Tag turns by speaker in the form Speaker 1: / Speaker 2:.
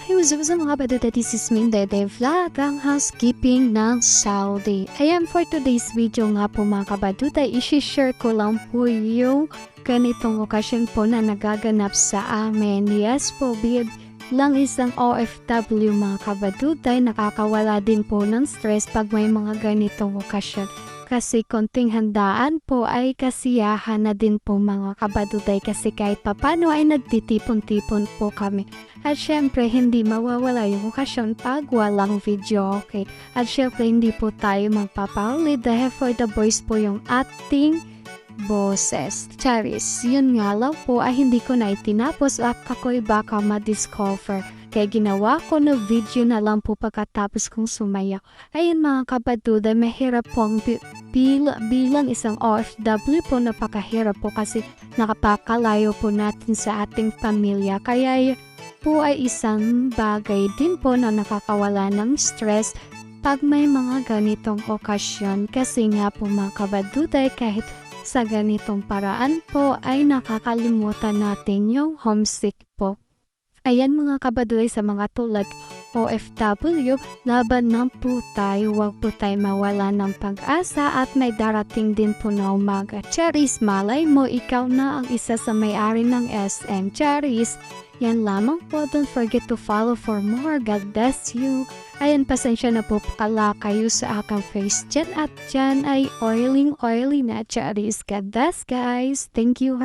Speaker 1: Ay, what's up sa mga badata, this is Mindete Vlog, ang housekeeping ng Saudi. Ayan, for today's video nga po mga kabaduta, isi-share ko lang po yung ganitong okasyon po na nagaganap sa amin. Yes po, bid lang isang OFW mga kabadutay, nakakawala din po ng stress pag may mga ganitong okasyon. Kasi konting handaan po ay kasiyahan na din po mga kabadutay kasi kahit papano ay nagtitipon-tipon po kami. At syempre, hindi mawawala yung okasyon pag walang video, okay? At syempre, hindi po tayo magpapaulit dahil for the boys po yung ating boses. Charis, yun nga lang po ay hindi ko na itinapos at ako'y baka ma-discover. Kaya ginawa ko na video na lang po pagkatapos kong sumaya. Ayun mga kabaduda, mahirap pong bi- bil- bilang isang OFW po napakahirap po kasi nakapakalayo po natin sa ating pamilya. Kaya po ay isang bagay din po na nakakawala ng stress pag may mga ganitong okasyon kasi nga po mga kabaduday kahit sa ganitong paraan po ay nakakalimutan natin yung homesick po. Ayan mga kabaduday sa mga tulad OFW, laban ng po tayo, huwag po mawala ng pag-asa at may darating din po na umaga. Charis, malay mo, ikaw na ang isa sa may-ari ng SM. Charis, yan lamang po. Don't forget to follow for more. God bless you. Ayan, pasensya na po pala kayo sa akang face dyan at dyan ay oiling oily na Charis. God bless guys. Thank you.